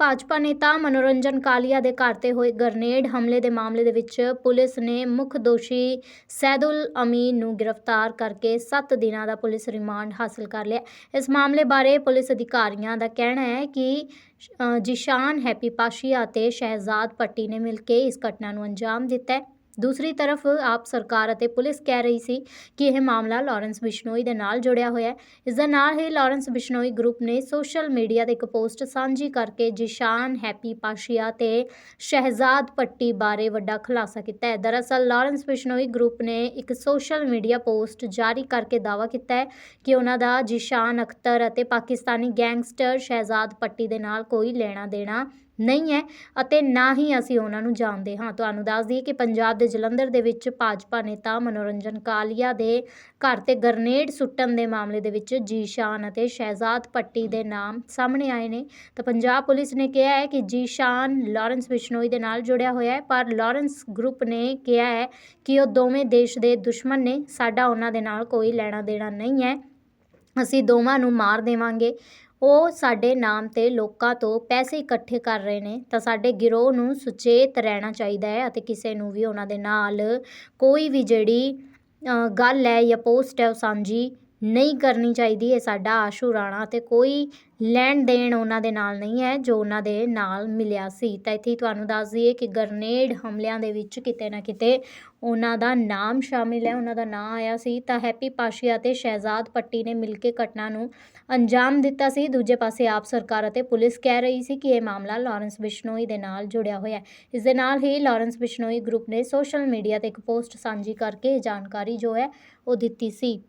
ਭਾਜਪਾ ਨੇਤਾ ਮਨੋਰੰਜਨ ਕਾਲੀਆ ਦੇ ਘਰ ਤੇ ਹੋਏ ਗ੍ਰਨੇਡ ਹਮਲੇ ਦੇ ਮਾਮਲੇ ਦੇ ਵਿੱਚ ਪੁਲਿਸ ਨੇ ਮੁੱਖ ਦੋਸ਼ੀ ਸੈਦੁਲ ਅਮੀਨ ਨੂੰ ਗ੍ਰਿਫਤਾਰ ਕਰਕੇ 7 ਦਿਨਾਂ ਦਾ ਪੁਲਿਸ ਰਿਮਾਂਡ ਹਾਸਲ ਕਰ ਲਿਆ। ਇਸ ਮਾਮਲੇ ਬਾਰੇ ਪੁਲਿਸ ਅਧਿਕਾਰੀਆਂ ਦਾ ਕਹਿਣਾ ਹੈ ਕਿ ਜਿਸ਼ਾਨ ਹੈਪੀ ਪਾਸ਼ੀਆ ਅਤੇ ਸ਼ਹਿਜ਼ਾਦ ਪੱਟੀ ਨੇ ਮਿਲ ਕੇ ਇਸ ਘਟਨਾ ਨੂੰ ਅੰਜਾਮ ਦਿੱਤਾ ਹੈ। ਦੂਸਰੀ ਤਰਫ ਆਪ ਸਰਕਾਰ ਅਤੇ ਪੁਲਿਸ ਕਹਿ ਰਹੀ ਸੀ ਕਿ ਇਹ ਮਾਮਲਾ ਲਾਰੈਂਸ ਬਿਸ਼ਨੋਈ ਦੇ ਨਾਲ ਜੁੜਿਆ ਹੋਇਆ ਹੈ। ਇਸ ਦੇ ਨਾਲ ਹੀ ਲਾਰੈਂਸ ਬਿਸ਼ਨੋਈ ਗਰੁੱਪ ਨੇ ਸੋਸ਼ਲ ਮੀਡੀਆ ਤੇ ਇੱਕ ਪੋਸਟ ਸਾਂਝੀ ਕਰਕੇ ਜਿਸ਼ਾਨ, ਹੈਪੀ ਪਾਸ਼ੀਆ ਤੇ ਸ਼ਹਿਜ਼ਾਦ ਪੱਟੀ ਬਾਰੇ ਵੱਡਾ ਖੁਲਾਸਾ ਕੀਤਾ ਹੈ। ਦਰਅਸਲ ਲਾਰੈਂਸ ਬਿਸ਼ਨੋਈ ਗਰੁੱਪ ਨੇ ਇੱਕ ਸੋਸ਼ਲ ਮੀਡੀਆ ਪੋਸਟ ਜਾਰੀ ਕਰਕੇ ਦਾਅਵਾ ਕੀਤਾ ਹੈ ਕਿ ਉਹਨਾਂ ਦਾ ਜਿਸ਼ਾਨ ਅਖਤਰ ਅਤੇ ਪਾਕਿਸਤਾਨੀ ਗੈਂਗਸਟਰ ਸ਼ਹਿਜ਼ਾਦ ਪੱਟੀ ਦੇ ਨਾਲ ਕੋਈ ਲੈਣਾ ਦੇਣਾ ਨਹੀਂ ਹੈ ਅਤੇ ਨਾ ਹੀ ਅਸੀਂ ਉਹਨਾਂ ਨੂੰ ਜਾਣਦੇ ਹਾਂ। ਤੁਹਾਨੂੰ ਦੱਸ ਦਈਏ ਕਿ ਪੰਜਾਬ ਦੇ ਜਲੰਧਰ ਦੇ ਵਿੱਚ ਭਾਜਪਾ ਨੇਤਾ ਮਨੋਰੰਜਨ ਕਾਲੀਆ ਦੇ ਘਰ ਤੇ ਗਰਨੇਡ ਸੁੱਟਣ ਦੇ ਮਾਮਲੇ ਦੇ ਵਿੱਚ ਜੀਸ਼ਾਨ ਅਤੇ ਸ਼ਹਿਜ਼ਾਦ ਪੱਟੀ ਦੇ ਨਾਮ ਸਾਹਮਣੇ ਆਏ ਨੇ। ਤਾਂ ਪੰਜਾਬ ਪੁਲਿਸ ਨੇ ਕਿਹਾ ਹੈ ਕਿ ਜੀਸ਼ਾਨ ਲਾਰੈਂਸ ਬਿਸ਼ਨੋਈ ਦੇ ਨਾਲ ਜੁੜਿਆ ਹੋਇਆ ਹੈ, ਪਰ ਲਾਰੈਂਸ ਗਰੁੱਪ ਨੇ ਕਿਹਾ ਹੈ ਕਿ ਉਹ ਦੋਵੇਂ ਦੇਸ਼ ਦੇ ਦੁਸ਼ਮਣ ਨੇ। ਸਾਡਾ ਉਹਨਾਂ ਦੇ ਨਾਲ ਕੋਈ ਲੈਣਾ ਦੇਣਾ ਨਹੀਂ ਹੈ। ਅਸੀਂ ਦੋਵਾਂ ਨੂੰ ਮਾਰ ਦੇਵਾਂਗੇ। ਉਹ ਸਾਡੇ ਨਾਮ ਤੇ ਲੋਕਾਂ ਤੋਂ ਪੈਸੇ ਇਕੱਠੇ ਕਰ ਰਹੇ ਨੇ, ਤਾਂ ਸਾਡੇ ਗਿਰੋਹ ਨੂੰ ਸੁਚੇਤ ਰਹਿਣਾ ਚਾਹੀਦਾ ਹੈ ਅਤੇ ਕਿਸੇ ਨੂੰ ਵੀ ਉਹਨਾਂ ਦੇ ਨਾਲ ਕੋਈ ਵੀ ਜਿਹੜੀ ਗੱਲ ਹੈ ਜਾਂ ਪੋਸਟ ਹੈ ਉਹ ਸਾਂਝੀ ਨਹੀਂ ਕਰਨੀ ਚਾਹੀਦੀ, ਇਹ ਸਾਡਾ ਆਸ਼ੂ ਰਾਣਾ ਅਤੇ ਕੋਈ ਲੈਣ ਦੇਣ ਉਹਨਾਂ ਦੇ ਨਾਲ ਨਹੀਂ ਹੈ ਜੋ ਉਹਨਾਂ ਦੇ ਨਾਲ ਮਿਲਿਆ ਸੀ। ਤਾਂ ਇੱਥੇ ਤੁਹਾਨੂੰ ਦੱਸ ਦਈਏ ਕਿ ਗਰਨੇਡ ਹਮਲਿਆਂ ਦੇ ਵਿੱਚ ਕਿਤੇ ਨਾ ਕਿਤੇ ਉਹਨਾਂ ਦਾ ਨਾਮ ਸ਼ਾਮਿਲ ਹੈ, ਉਹਨਾਂ ਦਾ ਨਾਂ ਆਇਆ ਸੀ। ਤਾਂ ਹੈਪੀ ਪਾਸ਼ੀਆ ਅਤੇ ਸ਼ਹਿਜ਼ਾਦ ਪੱਟੀ ਨੇ ਮਿਲ ਕੇ ਘਟਨਾ ਨੂੰ ਅੰਜਾਮ ਦਿੱਤਾ ਸੀ। ਦੂਜੇ ਪਾਸੇ ਆਪ ਸਰਕਾਰ ਅਤੇ ਪੁਲਿਸ ਕਹਿ ਰਹੀ ਸੀ ਕਿ ਇਹ ਮਾਮਲਾ ਲਾਰੈਂਸ ਬਿਸ਼ਨੋਈ ਦੇ ਨਾਲ ਜੁੜਿਆ ਹੋਇਆ ਹੈ। ਇਸ ਦੇ ਨਾਲ ਹੀ ਲਾਰੈਂਸ ਬਿਸ਼ਨੋਈ ਗਰੁੱਪ ਨੇ ਸੋਸ਼ਲ ਮੀਡੀਆ ਤੇ ਇੱਕ ਪੋਸਟ ਸਾਂਝੀ ਕਰਕੇ ਇਹ ਜਾਣਕਾਰੀ ਜੋ ਹੈ ਉਹ ਦਿੱਤੀ ਸੀ।